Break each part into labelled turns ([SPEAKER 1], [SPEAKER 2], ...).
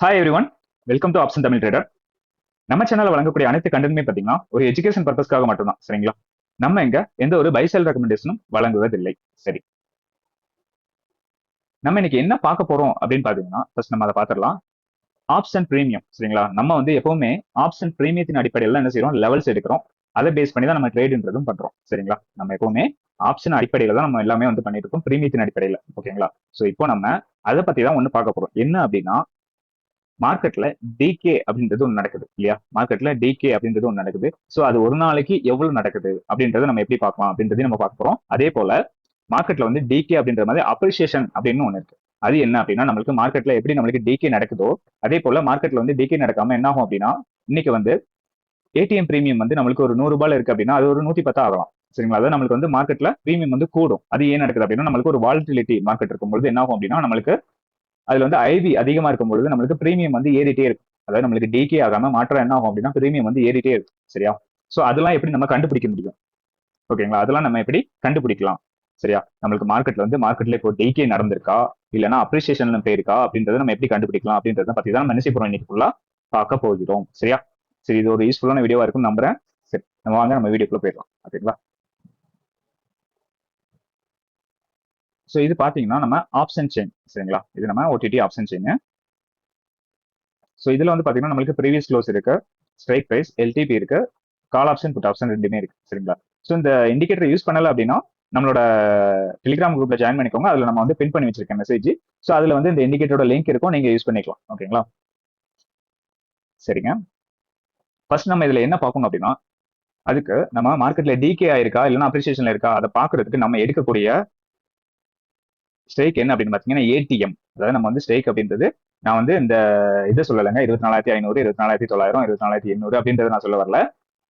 [SPEAKER 1] Hi everyone welcome to option Tamil trader நம்ம சேனல்ல வழங்கக்கூடிய அனைத்து கண்டென்ட்மே பாத்தீங்கன்னா ஒரு எஜுகேஷன் பர்பஸ்க்காக மட்டும்தான் சரிங்களா? நம்ம இங்க எந்த ஒரு பைசெல் ரெக்கமெண்டேஷனும் வழங்குவதில்லை சரி. நம்ம இன்னைக்கு என்ன பார்க்க போறோம் அப்படின்னு பாத்தீங்கன்னா ஃபர்ஸ்ட் நம்ம அதை பார்த்துடலாம். ஆப்ஷன் ப்ரீமியம் சரிங்களா? நம்ம வந்து எப்பவுமே ஆப்ஷன் ப்ரீமியத்தின் அடிப்படையில் என்ன செய்யறோம் லெவல்ஸ் எடுக்கிறோம். அதை பேஸ் பண்ணி தான் நம்ம ட்ரேடுன்றதும் பண்றோம் சரிங்களா? நம்ம எப்பவுமே ஆப்ஷன் அடிப்படையில் தான் நம்ம எல்லாமே வந்து பண்ணிட்டு இருக்கோம் ப்ரீமியத்தின் அடிப்படையில் ஓகேங்களா? சோ இப்போ நம்ம அதை பத்தி தான் ஒண்ணு பார்க்க போறோம். என்ன அப்படின்னா மார்க்கெட்ல டிகே அப்படின்றது ஒன்று நடக்குது இல்லையா? மார்க்கெட்ல டிகே அப்படின்றது ஒன்று நடக்குது. ஸோ அது ஒரு நாளைக்கு எவ்வளவு நடக்குது? அப்படின்றத நம்ம எப்படி பார்க்கலாம்? அப்படின்றதையும் நம்ம பார்க்க போறோம். அதே போல மார்க்கெட்ல வந்து டிகே அப்படின்ற மாதிரி அப்ரிசியேஷன் அப்படின்னு ஒன்று இருக்கு. அது என்ன அப்படின்னா நம்மளுக்கு மார்க்கெட்ல எப்படி நம்மளுக்கு டிகே நடக்குதோ அதே போல மார்க்கெட்ல வந்து டிகே நடக்காம என்ன ஆகும் அப்படின்னா இன்னைக்கு வந்து ஏடிஎம் பிரீமியம் வந்து நம்மளுக்கு ஒரு நூறு ரூபாய் இருக்கு அப்படின்னா அது ஒரு நூத்தி பத்தா ஆகலாம். சரிங்களா? அதாவது நம்மளுக்கு வந்து மார்க்கெட்ல பிரீமியம் வந்து கூடும். அது ஏன் நடக்குது அப்படின்னா நம்மளுக்கு ஒரு வாலிட்டிலிட்டி மார்க்கெட் இருக்கும்போது என்ன ஆகும் அப்படின்னா நம்மளுக்கு அதுல வந்து ஐவி அதிகமா இருக்கும் பொழுது நம்மளுக்கு பிரீமியம் வந்து ஏறிட்டே இருக்கும். அதாவது நம்மளுக்கு டிகே ஆகாம மாற்றம் என்ன ஆகும் அப்படின்னா பிரீமியம் வந்து ஏறிட்டே இருக்கும் சரியா? சோ அதெல்லாம் எப்படி நம்ம கண்டுபிடிக்க முடியும்? ஓகேங்களா அதெல்லாம் நம்ம எப்படி கண்டுபிடிக்கலாம் சரியா? நம்மளுக்கு மார்க்கெட்ல வந்து மார்க்கெட்ல இப்போ டிகே நடந்திருக்கா? இல்லைன்னா அப்ரிசியேஷன் போயிருக்கா? அப்படின்றத நம்ம எப்படி கண்டுபிடிக்கலாம் அப்படின்றத பத்தி தான் நம்ம என்ன செய்ய போறோம் இன்னைக்கு ஃபுல்லா பார்க்க போகிறோம் சரியா? சரி இது ஒரு யூஸ்ஃபுல்லான வீடியோவா இருக்கும் நம்புறேன். சரி நம்ம வாங்க நம்ம வீடியோக்குள்ள போயிடலாம். ஓகேங்களா ஸோ இது பார்த்தீங்கன்னா நம்ம ஆப்ஷன் செயின் சரிங்களா? இது நம்ம ஓடிடி ஆப்ஷன் செயின் ஸோ இதில் வந்து பார்த்தீங்கன்னா நம்மளுக்கு ப்ரீவியஸ் க்ளோஸ் இருக்கு. ஸ்ட்ரைக் ப்ரைஸ் எல்டிபி இருக்கு. கால் ஆப்ஷன் புட் ஆப்ஷன் ரெண்டுமே இருக்கு சரிங்களா? ஸோ இந்த இண்டிகேட்டர் யூஸ் பண்ணல அப்படின்னா நம்மளோட டெலிகிராம் குரூப்ல ஜாயின் பண்ணிக்கோங்க. அதில் நம்ம வந்து பின் பண்ணி வச்சிருக்கேன் மெசேஜ் ஸோ அதில் வந்து இந்த இண்டிகேட்டரோட லிங்க் இருக்கும். நீங்க யூஸ் பண்ணிக்கலாம் ஓகேங்களா சரிங்க. ஃபர்ஸ்ட் நம்ம இதில் என்ன பார்க்கணும் அப்படின்னா அதுக்கு நம்ம மார்க்கெட்ல டிகே ஆயிருக்கா இல்லைன்னா அப்ரிசியேஷன்ல இருக்கா அதை பார்க்கறதுக்கு நம்ம எடுக்கக்கூடிய ஸ்டேக் என்ன அப்படின்னு பார்த்தீங்கன்னா ஏடிஎம் அதாவது நம்ம வந்து ஸ்டேக் அப்படின்றது நான் வந்து இந்த இதை சொல்லலைங்க இருபத்தி நாலாயிரத்தி ஐநூறு இருபத்தி நாலாயிரத்தி தொள்ளாயிரம் இருபத்தி நாலாயிரத்தி எண்ணூறு அப்படின்றத நான் சொல்ல வரல.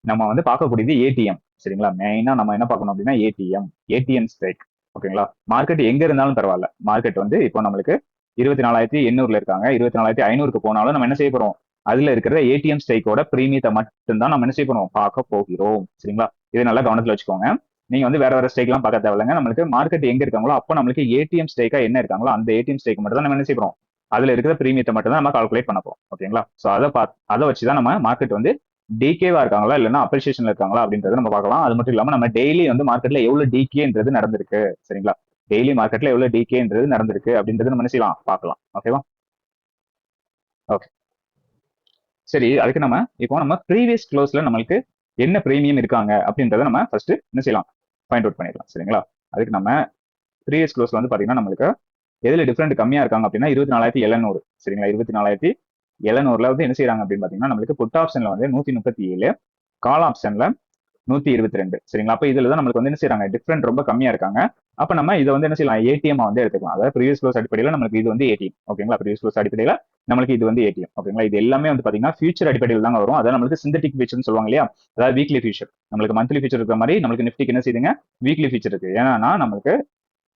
[SPEAKER 1] நம்ம வந்து பார்க்கக்கூடியது ஏடிஎம் சரிங்களா? மெயினா நம்ம என்ன பார்க்கணும் அப்படின்னா ஏடிஎம் ஏடிஎம் ஸ்டேக் ஓகேங்களா மார்க்கெட் எங்க இருந்தாலும் பரவாயில்ல. மார்க்கெட் வந்து இப்போ நம்மளுக்கு இருபத்தி நாலாயிரத்தி எண்ணூறுல இருக்காங்க. இருபத்தி நாலாயிரத்தி ஐநூறுக்கு போனாலும் நம்ம என்ன செய்ய போறோம்? அதுல இருக்கிற ஏடிஎம் ஸ்டேக்கோட பிரீமியத்தை மட்டும்தான் நம்ம என்ன செய்ய போறோம்? பார்க்க போகிறோம் சரிங்களா? இதை நல்லா கவனத்துல வச்சுக்கோங்க. நீங்க வந்து வேற வேற ஸ்டேக்லாம் பார்க்க தேவையில்லைங்க. நம்மளுக்கு மார்க்கெட் எங்க இருக்காங்களோ அப்போ நம்மளுக்கு ஏடிஎம் ஸ்டேக்கா என்ன இருக்காங்களோ அந்த ஏடிஎம் ஸ்டேக் மட்டும் தான் நம்ம என்ன செய்யறோம் அதுல இருக்கிற பிரீமியத்தை மட்டும் தான் நம்ம கால்குலேட் பண்ண போறோம். ஓகேங்களா சோ அதை பார்த்து அதை வச்சு தான் நம்ம மார்க்கெட் வந்து டிகேவா இருக்காங்களா? இல்லைன்னா அப்ரிசியேஷன்ல இருக்காங்களா? அப்படின்றத நம்ம பார்க்கலாம். அது மட்டும் இல்லாம நம்ம டெய்லி வந்து மார்க்கெட்ல எவ்வளவு டிகேன்றது நடந்திருக்கு. சரிங்களா? டெய்லி மார்க்கெட்ல எவ்வளவு டிகேன்றது நடந்திருக்கு அப்படின்றது நம்ம என்ன செய்யலாம்? பார்க்கலாம். ஓகேவா ஓகே சரி அதுக்கு நம்ம இப்போ நம்ம ப்ரீவியஸ் க்ளோஸ்ல நம்மளுக்கு என்ன ப்ரீமியம் இருக்காங்க அப்படின்றத நம்ம ஃபர்ஸ்ட் என்ன செய்யலாம்? ஃபைண்ட் அவுட் பண்ணிடலாம் சரிங்களா? அதுக்கு நம்ம ப்ரீவியஸ் க்ளோஸ்ல வந்து பாத்தீங்கன்னா நம்மளுக்கு எதில் டிஃப்ரெண்ட் கம்மியாக இருக்காங்க அப்படின்னா இருபத்தி நாலாயிரத்தி எழுநூறு சரிங்களா? இருபத்தி நாலாயிரத்தி எழுநூறுல வந்து என்ன செய்யறாங்க அப்படின்னு பாத்தீங்கன்னா நம்மளுக்கு புட் ஆப்ஷன்ல வந்து நூத்தி முப்பத்தி ஏழு கால் ஆப்ஷன்ல நூத்தி இருபத்தி ரெண்டு சரிங்களா? அப்போ இதுல தான் நம்மளுக்கு வந்து என்ன செய்யறாங்க டிஃப்ரெண்ட் ரொம்ப கம்மியா இருக்காங்க. அப்ப நம்ம இதை வந்து என்ன செய்யலாம்? ஏடிஎம் வந்து எடுத்துக்கலாம். அதாவது ப்ரீவியஸ் க்ளோஸ் அடிப்படையில் நம்மளுக்கு இது வந்து ஏடிஎம் ஓகேங்களா ப்ரீவியஸ் க்ளோஸ் அடிப்படையில் நம்மளுக்கு இது வந்து ஏடிஎம் ஓகேங்களா இது எல்லாமே வந்து பாத்தீங்கன்னா ஃபியூச்சர் அடிப்படையில் தான் வரும். அதாவது நம்மளுக்கு சிந்தட்டிக் ஃபியூச்சர்னு சொல்லுவாங்க இல்லையா? அதாவது வீக்லி ஃபியூச்சர் நம்மளுக்கு மந்த்லி ஃபியூச்சர் இருக்கிற மாதிரி நம்மளுக்கு நிஃப்டிக்கு என்ன செய்யுங்க வீக்லி ஃபியூச்சர் இருக்கு. ஏன்னா நம்மளுக்கு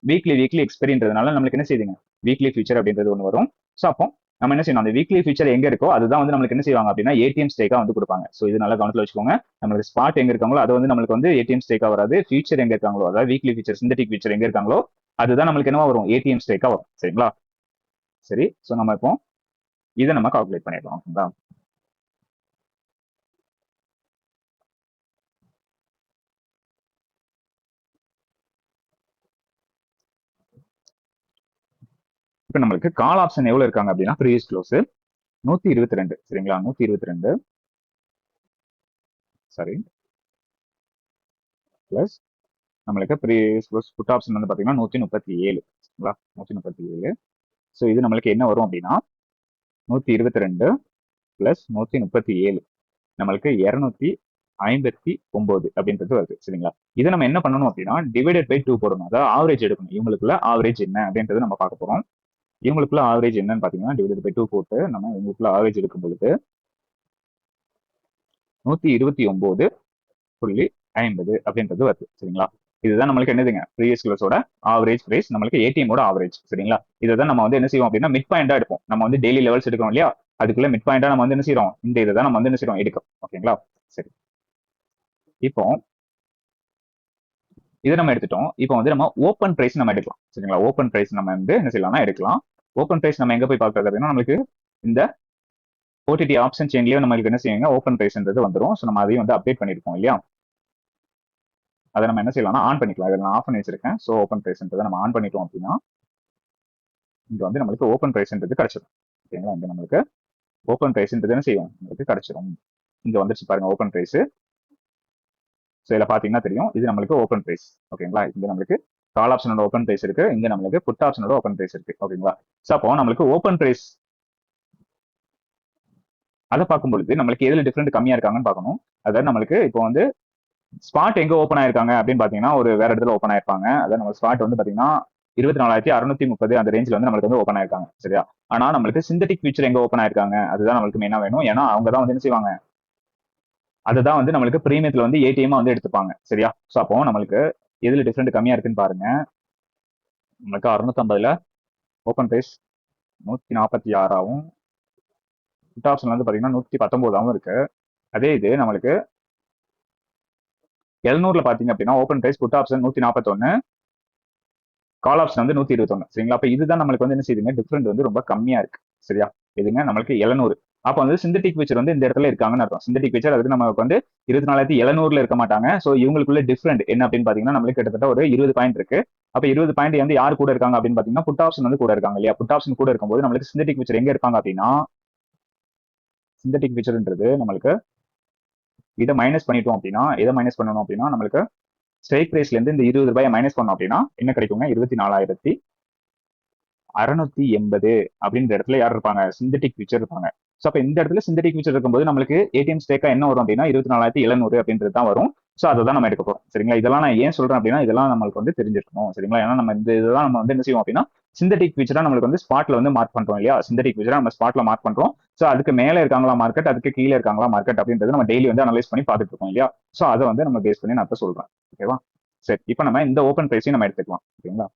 [SPEAKER 1] வீக்லி வீக்லி எக்ஸ்பீரியன்றதுனால நம்மளுக்கு என்ன செய்யுங்க வீக்லி ஃபியூச்சர் அப்படின்றது ஒன்று வரும். ஸோ அப்போ நம்ம என்ன செய்யணும்? அந்த வீக்லி ஃபியூச்சர் எங்க இருக்கோ அதுதான் வந்து நம்மளுக்கு என்ன செய்வாங்க அப்படின்னா ஏடிஎம் ஸ்டேக்கா வந்து கொடுப்பாங்க. ஸோ இது நல்லா கவனத்தில் வச்சுக்கோங்க. நம்மளுக்கு ஸ்பாட் எங்க இருக்காங்களோ அது வந்து நம்மளுக்கு வந்து ஏடிஎம் ஸ்டேக்கா வராது. ஃபியூச்சர் எங்க இருக்காங்களோ அதாவது வீக்லி ஃபியூச்சர் சிந்தட்டிக் ஃபியூச்சர் எங்க இருக்காங்களோ அதுதான் நம்மளுக்கு என்னவா வரும்? ஏடிஎம் ஸ்டேக்கா வரும். சரிங்களா? சரி. ஸோ நம்ம இப்போ இதை நம்ம கால்குலேட் பண்ணிடலாம் ஓகேங்களா? இப்போ நம்மளுக்கு கால் ஆப்ஷன் எவ்வளவு இருக்காங்க அப்படின்னா ப்ரீவியஸ் க்ளோஸ் நூத்தி இருபத்தி ரெண்டு சரிங்களா? நூத்தி இருபத்தி ரெண்டு சாரி பிளஸ் நம்மளுக்கு ப்ரீவியஸ் க்ளோஸ் புட் ஆப்ஷன் வந்து பாத்தீங்கன்னா நூத்தி முப்பத்தி ஏழு சரிங்களா? நூத்தி முப்பத்தி ஏழு. ஸோ இது நம்மளுக்கு என்ன வரும் அப்படின்னா நூற்றி இருபத்தி ரெண்டு ப்ளஸ் நூற்றி முப்பத்தி ஏழு. நம்மளுக்கு இரநூத்தி ஐம்பத்தி ஒன்பது அப்படின்றது வருது சரிங்களா? இதை நம்ம என்ன பண்ணணும் அப்படின்னா டிவைடட் பை டூ போடணும். அதாவது ஆவரேஜ் எடுக்கணும். இவங்களுக்குள்ள ஆவரேஜ் என்ன அப்படின்றது நம்ம பார்க்க போகிறோம் இவங்களுக்குள்ள ஆவரேஜ் என்னன்னு பார்த்தீங்கன்னா டிவைடட் பை டூ போட்டு நம்ம இவங்களுக்குள்ள ஆவரேஜ் எடுக்கும் பொழுது நூற்றி இருபத்தி ஒம்பது புள்ளி ஐம்பது அப்படின்றது வருது சரிங்களா? இதுதான் நம்மளுக்கு என்னதுங்க? ப்ரீவியஸ் கிளாஸோட ஆவரேஜ் பிரைஸ் நம்மளுக்கு ஏடிஎமோட ஆவரேஜ் சரிங்களா? இதை தான் நம்ம வந்து என்ன செய்வோம் அப்படின்னா மிட் பாயிண்டா எடுப்போம். நம்ம வந்து டெய்லி லெவல்ஸ் எடுக்கிறோம் இல்லையா? அதுக்குள்ள மிட் பாயிண்டா நம்ம வந்து என்ன செய்யறோம் இந்த இதை தான் நம்ம வந்து என்ன செய்யறோம் எடுக்கும் ஓகேங்களா? சரி. இப்போ இதை நம்ம எடுத்துட்டோம். இப்போ வந்து நம்ம ஓப்பன் பிரைஸ் நம்ம எடுக்கலாம். சரிங்களா? ஓப்பன் பிரைஸ் நம்ம வந்து என்ன செய்யலாம்னா எடுக்கலாம். ஓப்பன் பிரைஸ் நம்ம எங்க போய் பார்க்கறது அப்படின்னா நம்மளுக்கு இந்த ஓடிடி ஆப்ஷன் செயின்லயும் நம்மளுக்கு என்ன செய்யுங்க? ஓப்பன் பிரைஸ்ன்றது வந்துடும் ஸோ நம்ம அதையும் வந்து அப்டேட் பண்ணிருக்கோம் இல்லையா? அதை நம்ம என்ன செய்யலாம்னா ஆன் பண்ணிக்கலாம். இதை நான் ஆஃப் பண்ணி வச்சிருக்கேன். ஸோ ஓப்பன் ப்ரைஸ்ன்றதை நம்ம ஆன் பண்ணிட்டோம் அப்படின்னா இங்க வந்து நம்மளுக்கு ஓப்பன் பிரைஸ்ன்றது கிடைச்சிடும் ஓகேங்களா இங்கே நம்மளுக்கு ஓப்பன் பிரைஸ்ன்றது என்ன செய்யும்? நம்மளுக்கு கிடச்சிடும் இங்க வந்துருச்சு பாருங்க ஓப்பன் ப்ரைஸ் ஸோ இதில் பார்த்தீங்கன்னா தெரியும் இது நம்மளுக்கு ஓப்பன் ப்ரைஸ் ஓகேங்களா? இங்கே நம்மளுக்கு கால் ஆப்ஷனோட ஓப்பன் ப்ரைஸ் இருக்கு. இங்க நம்மளுக்கு புட் ஆப்ஷனோட ஓப்பன் ப்ரைஸ் இருக்கு. ஓகேங்களா? ஸோ அப்போ நம்மளுக்கு ஓப்பன் பிரைஸ் அதை பார்க்கும் பொழுது நம்மளுக்கு எதுல டிஃப்ரெண்ட் கம்மியா இருக்காங்கன்னு பார்க்கணும். அதாவது நம்மளுக்கு இப்போ வந்து ஸ்பாட் எங்க ஓப்பன் ஆயிருக்காங்க அப்படின்னு பாத்தீங்கன்னா ஒரு வேற இடத்துல ஓப்பன் ஆயிருப்பாங்க. அதாவது நம்ம ஸ்பாட் வந்து பாத்தீங்கன்னா இருபத்தி நாலாயிரத்தி அறுநூத்தி முப்பது அந்த ரேஞ்சில் வந்து நம்மளுக்கு வந்து ஓப்பன் ஆயிருக்காங்க. சரியா? ஆனா நம்மளுக்கு சிந்தட்டிக் ஃபியூச்சர் எங்க ஓப்பன் ஆயிருக்காங்க? அதுதான் நம்மளுக்கு மெயினா வேணும். ஏன்னா அவங்க தான் வந்து என்ன செய்வாங்க? அதுதான் வந்து நம்மளுக்கு பிரீமியத்துல வந்து ஏடிஎம் வந்து எடுத்துப்பாங்க. சரியா? ஸோ அப்போ நம்மளுக்கு எதுல டிஃப்ரெண்ட் கம்மியா இருக்குன்னு பாருங்க. நம்மளுக்கு அறுநூத்தம்பதுல ஓப்பன் பிரைஸ் நூத்தி நாற்பத்தி ஆறாவும் புட் ஆப்ஷன் வந்து பாத்தீங்கன்னா நூத்தி பத்தொன்பதாவும் இருக்கு. அதே இது நம்மளுக்கு எழுநூறுல பாத்தீங்க அப்படின்னா ஓப்பன் பிரைஸ் புட் ஆப்ஷன் நூத்தி நாற்பத்தொன்னு கால் ஆப்ஷன் வந்து நூத்தி இருபத்தொன்னு சரிங்களா? அப்ப இதுதான் நம்மளுக்கு வந்து என்ன செய்யுதுங்க? டிஃப்ரெண்ட் வந்து ரொம்ப கம்மியா இருக்கு சரியா? இதுங்க நம்மளுக்கு எழுநூறு. அப்ப வந்து சிந்தட்டிக் ஃபீச்சர் வந்து இந்த இடத்துல இருக்காங்கன்னு அர்த்தம். சிந்தட்டிக் ஃபீச்சர் அதுக்கு நமக்கு வந்து இருபத்தி நாலாயிரத்தி எழுநூறுல இருக்க மாட்டாங்க. ஸோ இவங்களுக்குள்ள டிஃப்ரெண்ட் என்ன அப்படின்னு பாத்தீங்கன்னா நம்மளுக்கு கிட்டத்தட்ட ஒரு இருபது பாயிண்ட் இருக்கு. அப்ப இருபது பாயிண்ட் வந்து யார் கூட இருக்காங்க அப்படின்னு பாத்தீங்கன்னா புட் ஆப்ஷன் வந்து கூட இருக்காங்க இல்லையா? புட் ஆப்ஷன் கூட இருக்கும்போது நம்மளுக்கு சிந்தட்டிக் ஃபீச்சர் எங்க இருப்பாங்க அப்படின்னா சிந்தட்டிக் ஃபீச்சர்ன்றது நம்மளுக்கு இதை மைனஸ் பண்ணிட்டோம் அப்படின்னா எதை மைனஸ் பண்ணணும் அப்படின்னா நம்மளுக்கு ஸ்ட்ரைக் பிரைஸ்ல இருந்து இந்த இருபது ரூபாயை மைனஸ் பண்ணோம் அப்படின்னா என்ன கிடைக்குங்க? இருபத்தி நாலாயிரத்தி அறுநூத்தி எண்பது அப்படின்ற இடத்துல யார் இருப்பாங்க? சிந்தட்டிக் ஃபியூச்சர் இருப்பாங்க. ஸோ அப்போ இந்த இடத்துல சிந்தட்டிக் ஃபியூச்சர் இருக்கும்போது நம்மளுக்கு ஏடிஎம் ஸ்டேக்கா என்ன வரும் அப்படின்னா இருபத்தி நாலாயிரத்தி எழுநூறு அப்படின்றது தான் வரும். ஸோ அதை தான் நம்ம எடுக்க போகிறோம் சரிங்களா? இதெல்லாம் நான் ஏன் சொல்றேன் அப்படின்னா இதெல்லாம் நம்மளுக்கு வந்து தெரிஞ்சிருக்கணும். சரிங்களா? ஏன்னா நம்ம இந்த இதெல்லாம் நம்ம வந்து என்ன செய்வோம் அப்படின்னா சிந்தட்டிக் ஃபீச்சரா நம்மளுக்கு வந்து ஸ்பாட்ல வந்து மார்க் பண்றோம் இல்லையா? சிந்தட்டிக் ஃபீச்சரா நம்ம ஸ்பாட்ல மார்க் பண்றோம். ஸோ அதுக்கு மேல இருக்காங்களா மார்க்கெட் அதுக்கு கீழே இருக்காங்களா மார்க்கெட் அப்படின்றது நம்ம டெய்லி வந்து அனலைஸ் பண்ணி பார்த்துட்டு இருக்கோம் இல்லையா? ஸோ அதை வந்து நம்ம பேஸ் பண்ணி நான் இப்போ சொல்றேன். ஓகேவா சரி இப்போ நம்ம இந்த ஓப்பன் பிரைஸையும் நம்ம எடுத்துக்கலாம். ஓகேங்களா